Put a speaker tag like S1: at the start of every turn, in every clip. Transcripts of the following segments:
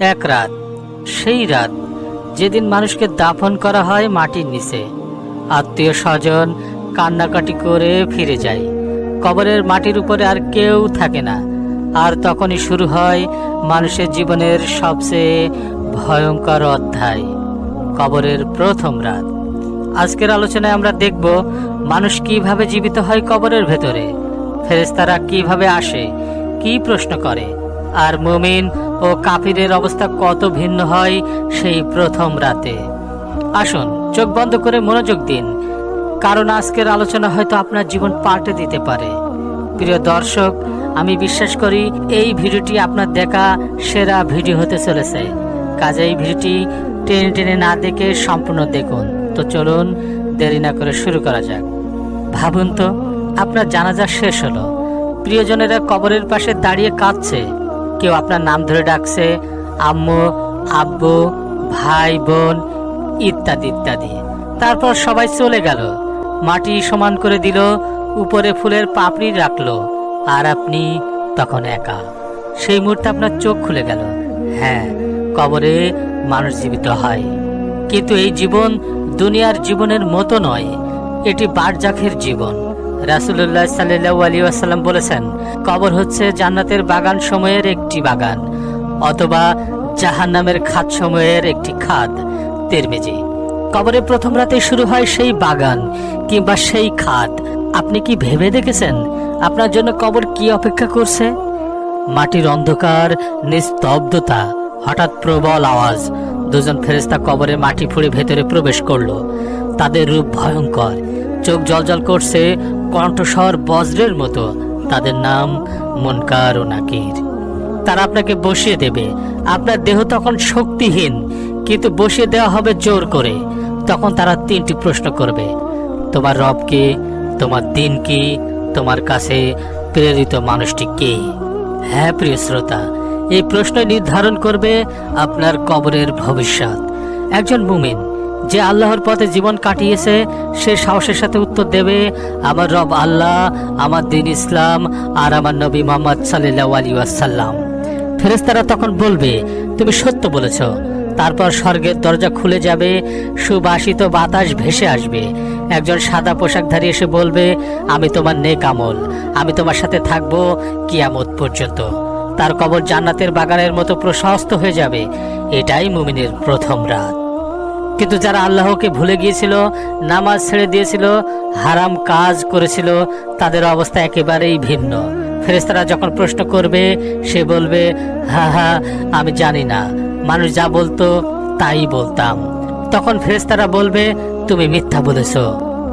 S1: এক রাত, সেই রাত যেদিন মানুষকে দাফন করা হয় মাটির নিচে, আত্মীয় স্বজন কান্নাকাটি করে ফিরে যায়। কবরের মাটির উপরে আর কেউ থাকে না। আর তখনই শুরু হয় মানুষের জীবনের সবচেয়ে ভয়ঙ্কর অধ্যায়, কবরের প্রথম রাত। আজকের আলোচনায় আমরা দেখব মানুষ কীভাবে জীবিত হয় কবরের ভেতরে ফেরেস্তারা কীভাবে আসে, কি প্রশ্ন করে, আর মুমিন ও কাফিরের অবস্থা কত ভিন্ন হয় সেই প্রথম রাতে। আসুন, চোখ বন্ধ করে মনোযোগ দিন। কারণ আজকের আলোচনা হয়তো আপনার জীবন পাল্টে দিতে পারে। প্রিয় দর্শক, আমি বিশ্বাস করি এই ভিডিওটি আপনার দেখা সেরা ভিডিও হতে চলেছে। কাজে এই ভিডিওটি টেনে টেনে না দেখে সম্পূর্ণ দেখুন। তো চলুন, দেরি না করে শুরু করা যাক। ভাবুন তো, আপনার জানাজা শেষ হলো। প্রিয়জনেরা কবরের পাশে দাঁড়িয়ে কাঁদছে। কেউ আপনার নাম ধরে ডাকছে, আম্মু, আব্বু, ভাই, বোন ইত্যাদি ইত্যাদি। তারপর সবাই চলে গেল। মাটি সমান করে দিল, উপরে ফুলের পাপড়ি রাখল, আর আপনি তখন একা। সেই মুহূর্তে আপনার চোখ খুলে গেল। হ্যাঁ কবরে মানুষ জীবিত হয়। কিন্তু এই জীবন দুনিয়ার জীবনের মতো নয়, এটি বারজাখের জীবন। রাসুল্লাহ সাল্লাহ আলী আসাল্লাম বলেছেন, কবর হচ্ছে জান্নাতের বাগান সময়ের একটি বাগান, অথবা জাহান্নামের খাদ সময়ের একটি খাদ তেরমেজি। কবরের প্রথম রাতে শুরু হয় সেই বাগান কিংবা সেই খাদ আপনি কি ভেবে দেখেছেন আপনার জন্য কবর কি অপেক্ষা করছে? মাটির অন্ধকার, নিস্তব্ধতা, হঠাৎ প্রবল আওয়াজ। দুজন ফেরেস্তা কবরে মাটি ফুঁড়ে ভেতরে প্রবেশ করল। তাদের রূপ ভয়ঙ্কর। চোখ জলজল করছে কণ্ঠস্বর বজ্রের মতো। তাদের নাম মনকার ও নাকির। তারা আপনাকে বসিয়ে দেবে। আপনার দেহ তখন শক্তিহীন, কিন্তু বসিয়ে দেওয়া হবে জোর করে। তখন তারা তিনটি প্রশ্ন করবে। তোমার রব কে? তোমার দিন কি? তোমার কাছে প্রেরিত মানুষটি কে? হ্যাঁ প্রিয় শ্রোতা, এই প্রশ্ন নির্ধারণ করবে আপনার কবরের ভবিষ্যৎ। একজন মুমিন যে আল্লাহর পথে জীবন কাটিয়েছে, সে সাহসের সাথে উত্তর দেবে, আমার রব আল্লাহ, আমার দিন ইসলাম আর আমার নবী মোহাম্মদ সাল্লাহ আলী ওয়াসাল্লাম। ফেরেস্তারা তখন বলবে, তুমি সত্য বলেছ। তারপর স্বর্গের দরজা খুলে যাবে, সুবাসিত বাতাস ভেসে আসবে। একজন সাদা পোশাকধারী এসে বলবে, আমি তোমার নেক আমল, আমি তোমার সাথে থাকব কিয়ামত পর্যন্ত। তার কবর জান্নাতের বাগানের মতো প্রশস্ত হয়ে যাবে। এটাই মুমিনের প্রথম রাত। কিন্তু যারা আল্লাহকে ভুলে গিয়েছিল, নামাজ ছেড়ে দিয়েছিল, হারাম কাজ করেছিল, তাদের অবস্থা একেবারেই ভিন্ন। ফেরেস্তারা যখন প্রশ্ন করবে, সে বলবে, হা হা, আমি জানি না। মানুষ যা বলতো, তাই বলতাম। তখন ফেরেস্তারা বলবে, তুমি মিথ্যা বলেছ।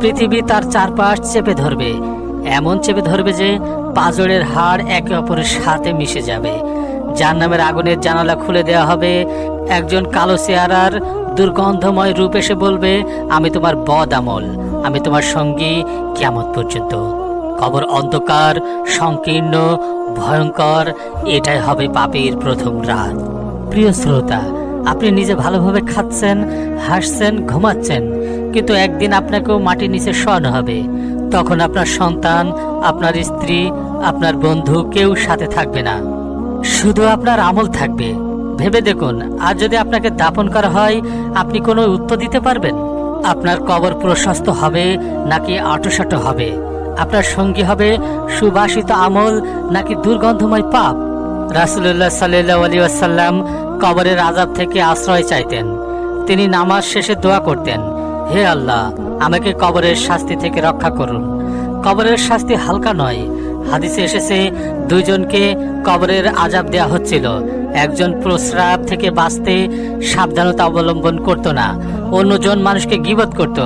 S1: পৃথিবী তার চারপাশ চেপে ধরবে। এমন চেপে ধরবে যে, পাজরের হাড় একে অপরের সাথে মিশে যাবে। যার নামের আগুনের জানালা খুলে দেওয়া হবে। একজন কালো চেহারার দুর্গন্ধময় রূপ এসে বলবে, আমি তোমার বদ আমল, আমি তোমার সঙ্গী কেমন পর্যন্ত। কবর অন্ধকার, সংকীর্ণ, ভয়ঙ্কর, এটাই হবে পাপের প্রথম রাত। প্রিয় শ্রোতা, আপনি নিজে ভালোভাবে খাচ্ছেন, হাসছেন, ঘুমাচ্ছেন, কিন্তু একদিন আপনাকেও মাটির নিচে শোয়ানো হবে। তখন আপনার সন্তান, আপনার স্ত্রী, আপনার বন্ধু কেউ সাথে থাকবে না। শুধু আপনার আমল থাকবে। ভেবে দেখুন, আর যদি আপনাকে দাপন করা হয়, আপনি কোনো উত্তর দিতে পারবেন? আপনার কবর প্রশস্ত হবে, নাকি আটোসাটো হবে? আপনার সঙ্গী হবে সুবাসিত আমল, নাকি দুর্গন্ধময় পাপ? রাসুল্লাহ সাল্লাহ আলী কবরের আজাব থেকে আশ্রয় চাইতেন। তিনি নামাজ শেষে দোয়া করতেন, হে আল্লাহ, আমাকে কবরের শাস্তি থেকে রক্ষা করুন। কবরের শাস্তি হালকা নয় হাদিসে এসেছে, দুইজনকে কবরের আজাব দেয়া হচ্ছিল। একজন প্রস্রাব থেকে বাঁচতে সাবধানতা অবলম্বন করত না, অন্যজন মানুষকে গিবত করত।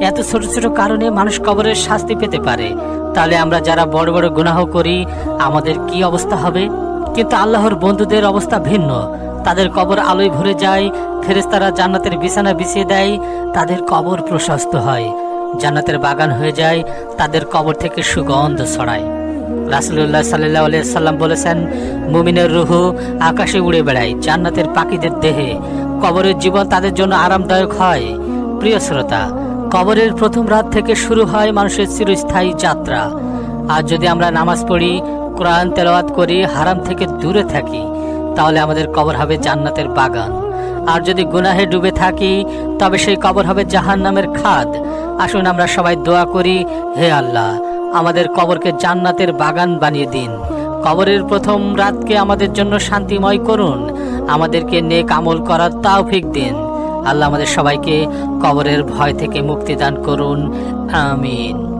S1: এত ছোট ছোট কারণে মানুষ কবরের শাস্তি পেতে পারে। তাহলে আমরা যারা বড় বড় গুনাহ করি, আমাদের কি অবস্থা হবে? কিন্তু আল্লাহর বন্ধুদের অবস্থা ভিন্ন। তাদের কবর আলোয় ভরে যায় ফেরেস্তারা জান্নাতের বিছানা বিছিয়ে দেয়, তাদের কবর প্রশস্ত হয়। জান্নাতের বাগান হয়ে যায়, তাদের কবর থেকে সুগন্ধ ছড়ায়। রাসুল্লাহ সাল্লাহ সাল্লাম বলেছেন, মুমিনের রুহু আকাশে উড়ে বেড়ায়, জান্নাতের পাখিদের দেহে। কবরের জীবন তাদের জন্য আরামদায়ক হয়। প্রিয় শ্রোতা, কবরের প্রথম রাত থেকে শুরু হয় মানুষের চিরস্থায়ী যাত্রা। আর যদি আমরা নামাজ পড়ি, কোরআন তেলাওয়াত করি, হারাম থেকে দূরে থাকি, তাহলে আমাদের কবর হবে জান্নাতের বাগান। আর যদি গুনাহে ডুবে থাকি, তবে সেই কবর হবে জাহান নামের খাদ। আসুন আমরা সবাই দোয়া করি, হে আল্লাহ আমাদের কবরকে জান্নাতের বাগান বানিয়ে দিন। কবরের প্রথম রাতকে আমাদের জন্য শান্তিময় করুন। আমাদেরকে নেক আমল করার তাওফিক দিন। আল্লাহ আমাদের সবাইকে কবরের ভয় থেকে মুক্তি দান করুন। আমিন।